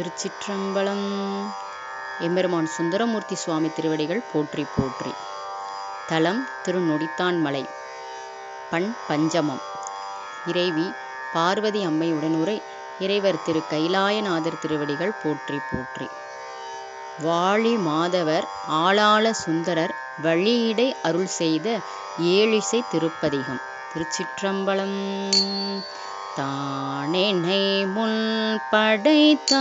திருச்சிற்றம்பலம். எம்பெருமான் சுந்தரமூர்த்தி சுவாமி திருவடிகள் போற்றி போற்றி. தலம் திருநொடித்தான்மலை பண் பஞ்சமம். இறைவி பார்வதி அம்மையுடன் உரை இறைவர் திரு கைலாயநாதர் திருவடிகள் போற்றி போற்றி. வாழி மாதவர் ஆளாள சுந்தரர் வழியிடை அருள் செய்த ஏழிசை திருப்பதிகம். திருச்சிற்றம்பலம். தானெனை முன் படைத்தான்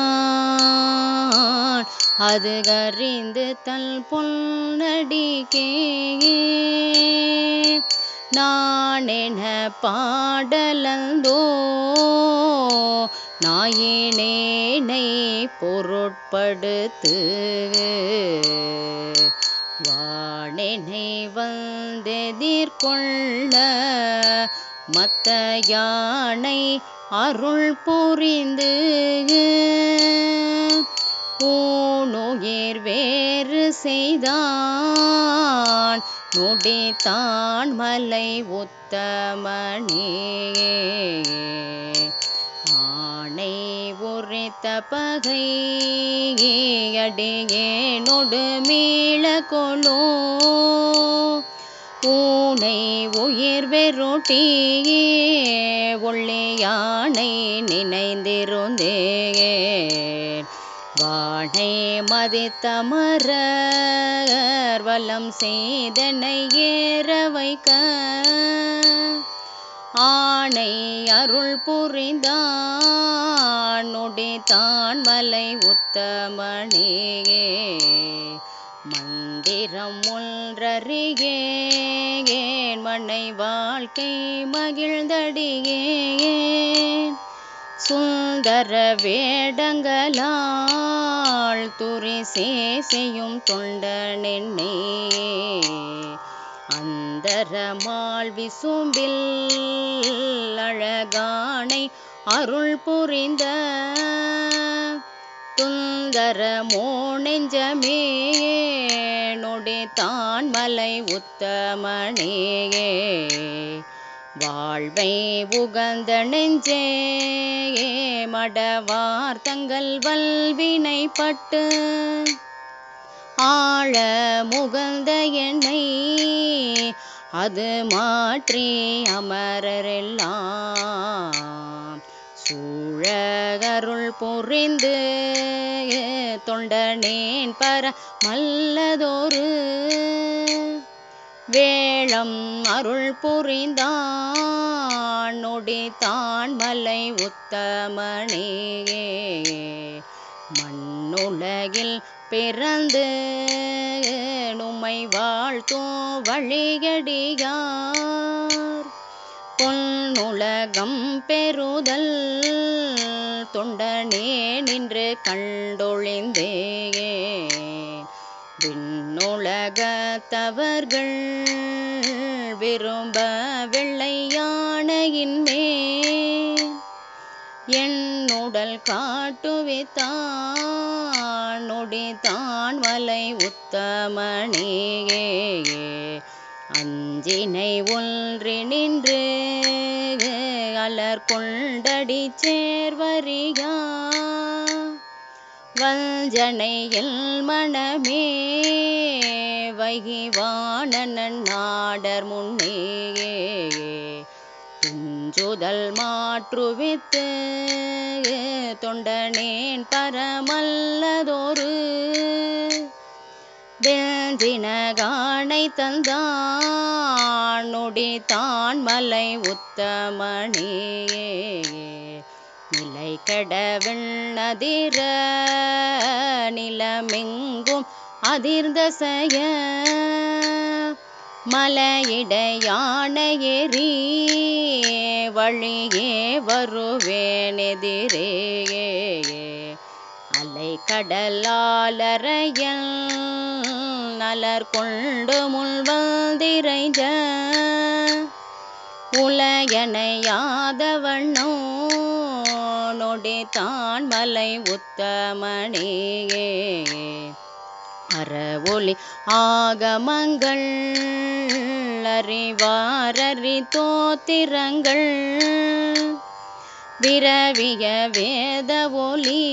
அது கறிந்து தல் பொன்னடிக்கே நானென பாடலந்தோ நாயினேனை பொருட்படுத்து. வானெனை வந்தெதிர்கொள்ள மத்த யானை அருள் புரிந்து பூணுயிர் வேறு செய்தான். நொடித்தான் மலை உத்தமனே. ஆணை உரைத்த பகை அடியேனொடு மீள கொலோ. ஊனை உயிர் வெருட்டியே ஒள்ளியானை நினைந்திருந்தேன் வானை மதித்தமரர் வலம் செய்தனை ஏற வைக்க. ஆணை அருள் புரிந்தான் நொடித்தான் மலை உத்தமணியே மந்திரம் ஒன்றறியேன் மனை வாழ்க்கை மகிழ்ந்தடியேன் சுந்தர வேடங்களால் துரி சேசையும் தொண்டனெண்ணே அந்தரமால் விசும்பில் அழகானை அருள் புரிந்த துந்தரமோ நெஞ்சமே தான் மலை உத்தமனேயே. வாழ்வை உகந்த நெஞ்சே மடவார் தங்கள் வல்வினைப்பட்டு ஆழ முகந்த என்னை. அது மாற்றி அமரரெல்லாம் சூழகருள் புரிந்து தொண்டனேன் பர மல்லதொரு வேளம் அருள் புரிந்தான் நொடித்தான் மலை உத்தமனே. மண்ணுலகில் பிறந்து நுமை வாழ்த்தும் வழியடியார் பொன்னுலகம் பெறுதல் தொண்டனே நின்று கண்டொழிந்தே விண்ணுலகத்தவர்கள் விரும்ப வெள்ளையானையின் என் என்னுடல் காட்டுவித்தான் நொடித்தான் வலை உத்தமனேயே. அஞ்சினை ஒன்றி நின்று அலர் கொண்டடி சேர்வரியா வஞ்சனையில் மனமே வைகிவானன் நாடர் முன்னே துஞ்சுதல் மாற்றுவித்து தொண்டனேன் பரமல்லதொரு வெஞ்சினகானை தந்தான் நொடித்தான் மலை உத்தமனே நிலை கடவிண்ணதிர நிலமெங்கும் அதிர்ந்த செய்ய மலையிடையான வழியே வருவேனெதிரே அலை கடலாலறையல் மலர் கொண்டு முன்வந்திரைஞ்ச உலயனையாதவண்ணோ நொடித்தான் மலை உத்தமனே அறவொளி ஆகமங்கள் அறிவாரறி தோத்திரங்கள் விரவிய வேத ஒலி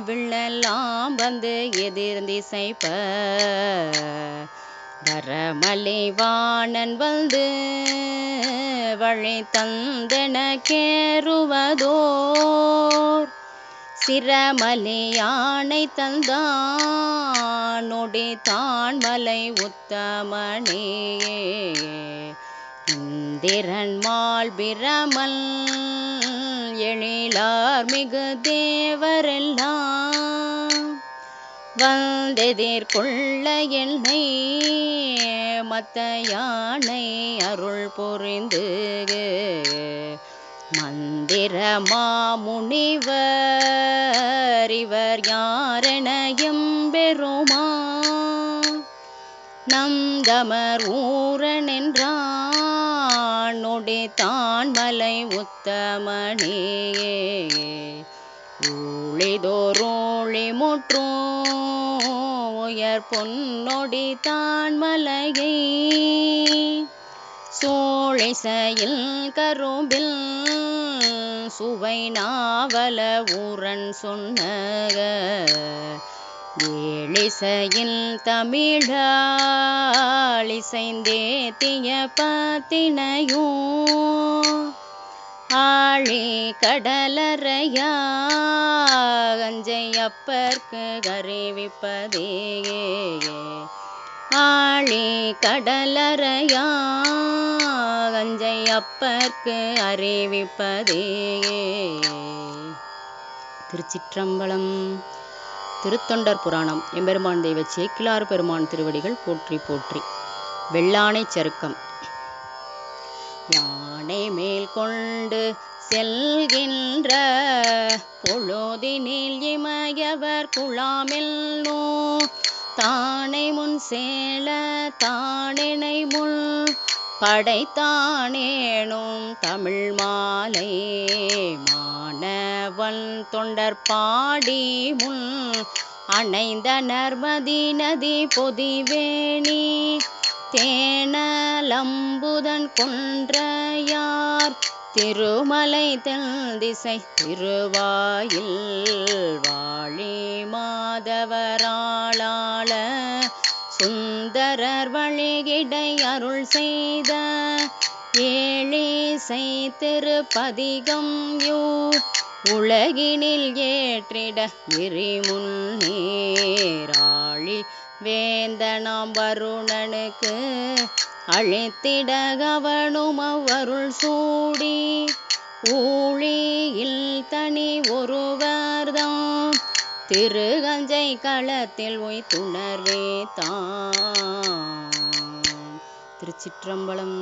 நடந்து எதிர்ந்திசைப்ப வரமலைவாணன் வந்து வழி தந்தன கேருவதோர் சிரமலை யானை தந்தான் நொடி தான் மலை உத்தமனே. இந்திரன் மால் பிரமல் எழிலார் மிகு தேவரெல்லாம் வந்தெதிர்கொள்ள என்னை மத்த யானை அருள் புரிந்து மந்திர மாமுனிவர் இவர் யாரெனையும் பெருமா நந்தமர் ஊரன் என்றான் நொடி தான் மலை உத்தமணியே ஊழிதோரோழி முற்றும் உயர் பொன்னொடி தான் மலையை. சோழிசையில் கரும்பில் சுவை நாவல ஊரன் சொன்னக. ஏழிசையில் தமிழாளிசைந்தே திய பத்தினையும் ஆழி கடலறையா அஞ்சை ஆழி கடலறையா அஞ்சை அறிவிப்பதே. திருச்சிற்றம்பலம் திருத்தொண்டர் புராணம். எம்பெருமான் தெய்வ சேக்கிலார் பெருமான் திருவடிகள் போற்றி போற்றி. வெள்ளானை சருக்கம். யானை மேல் கொண்டு செல்கின்ற பொழுதினில் இமயவர் குழாமில் நோ தானை முன் சேல தானினை முள் படைத்தானேனும் தமிழ் மாலை மாணவன் தொண்டர் பாடி முன் அணைந்த நர்மதி நதி பொதிவேணி. தேனலம்புதன் கொன்றையார் திருமலை தென் திசை திருவாயில் வாழி மாதவராளாள சுந்தரர் வழிகிடை அருள் செய்த ஏ ஏழிசை திருப்பதிகம் யூ. உலகினில் ஏற்றிட விரிமுன்னேராழி வேந்தனாம் வருணனுக்கு அழைத்திட கவனும் அவ்வருள் சூடி. ஊழியில் தனி ஒருவர்தாம் திருகஞ்சை களத்தில் ஒய் துணர்வே தான் திருச்சிற்றம்பலம்.